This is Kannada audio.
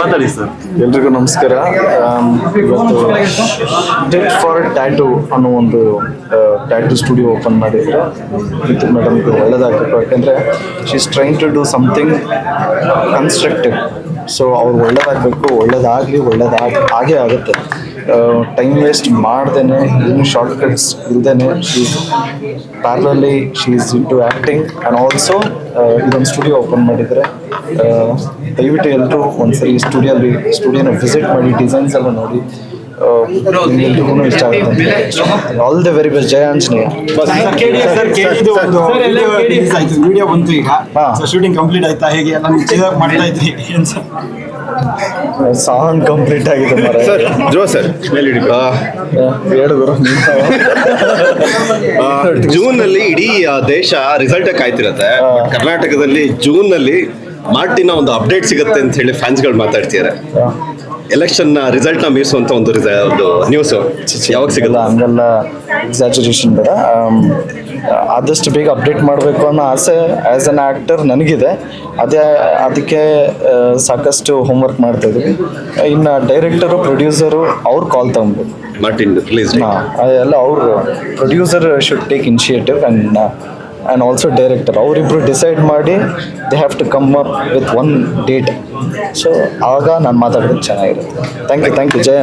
ಮಾತಾಡಿ ಸರ್. ಎಲ್ರಿಗೂ ನಮಸ್ಕಾರ. ಇವತ್ತು ಡೆಟ್ ಫಾರ್ ಟ್ಯಾಟು ಅನ್ನೋ ಒಂದು ಟ್ಯಾಟು ಸ್ಟುಡಿಯೋ ಓಪನ್ ಮಾಡಿದ್ರು. ವಿತ್ ಮೇಡಮ್ ಒಳ್ಳೇದಾಗಬೇಕು. ಯಾಕೆಂದರೆ she is train to do something constructive so ಅವ್ರು ಒಳ್ಳೇದಾಗಬೇಕು, ಒಳ್ಳೇದಾಗಲಿ, ಒಳ್ಳೇದಾಗ, ಹಾಗೇ ಆಗುತ್ತೆ. ಟೈಮ್ ವೇಸ್ಟ್ ಮಾಡ್ದೇನೆ ಏನು ಶಾರ್ಟ್ ಕಟ್ಸ್ ಇಲ್ದೇನೆ she's parallelly she's into in to acting and also ಇದೊಂದು ಸ್ಟುಡಿಯೋ ಓಪನ್ ಮಾಡಿದರೆ ದಯವಿಟ್ಟು ಎಲ್ಲರೂ ಒಂದ್ಸರಿ ಸ್ಟುಡಿಯೋಲ್ಲಿ ಸ್ಟುಡಿಯೋನ ವಿಸಿಟ್ ಮಾಡಿ ಡಿಸೈನ್ಸ್ ಎಲ್ಲ ನೋಡಿ ಎಲ್ರಿಗೂ ಇಷ್ಟ ಆಗುತ್ತೆ all the very best Jaya Anjaneya video ಬಂತು ಈಗ. ಹಾ. ಶೂಟಿಂಗ್ ಕಂಪ್ಲೀಟ್ ಆಯ್ತಾ? ಹೇಗೆ? ಮಾಡ್ತಾ ಇದ್ರಿ. ಸಾಂಗ್ ಕಂಪ್ಲೀಟ್ ಆಗಿದೆ ಸರ್ ಜೋ ಸರ್ ಹೇಳಿದ್ರು ಜೂನ್ನಲ್ಲಿ ಇಡೀ ಆ, ದೇಶ ರಿಸಲ್ಟ್ ಕಾಯ್ತಿರತ್ತೆ. ಕರ್ನಾಟಕದಲ್ಲಿ ಜೂನ್ನಲ್ಲಿ ಮಾರ್ಟಿನ ಒಂದು ಅಪ್ಡೇಟ್ ಸಿಗುತ್ತೆ ಅಂತ ಹೇಳಿ ಫ್ಯಾನ್ಸ್ಗಳು ಮಾತಾಡ್ತಿದ್ದಾರೆ ಎಲೆಕ್ಷನ್ ರಿಸಲ್ಟ್ನ ಮೀರಿಸುವಂತ ಒಂದು ಒಂದು ನ್ಯೂಸ್ ಯಾವಾಗ ಸಿಗಲ್ಲ ಹಂಗೆಲ್ಲ ಎಕ್ಸಾಚುರೇಷನ್ ಬೇಡ. ಆದಷ್ಟು ಬೇಗ ಅಪ್ಡೇಟ್ ಮಾಡಬೇಕು ಅನ್ನೋ ಆಸೆ ಆ್ಯಸ್ ಅನ್ ಆ್ಯಕ್ಟರ್ ನನಗಿದೆ. ಅದೇ ಅದಕ್ಕೆ ಸಾಕಷ್ಟು ಹೋಮ್ವರ್ಕ್ ಮಾಡ್ತಾ ಇದ್ವಿ ಇನ್ನು ಡೈರೆಕ್ಟರು ಪ್ರೊಡ್ಯೂಸರು ಅವ್ರು ಕಾಲ್ ತಗೊಬೇಕು ಮಾರ್ಟಿನ್ ಪ್ಲೀಸ್ ಹಾಂ ಅದೆಲ್ಲ ಅವರು producer should take initiative and and also director ಅವರಿಬ್ಬರು ಡಿಸೈಡ್ ಮಾಡಿ they have to come up with one date so ಆಗ ನಾನು ಮಾತಾಡೋದು ಚೆನ್ನಾಗಿರುತ್ತೆ. Thank you thank you Jaya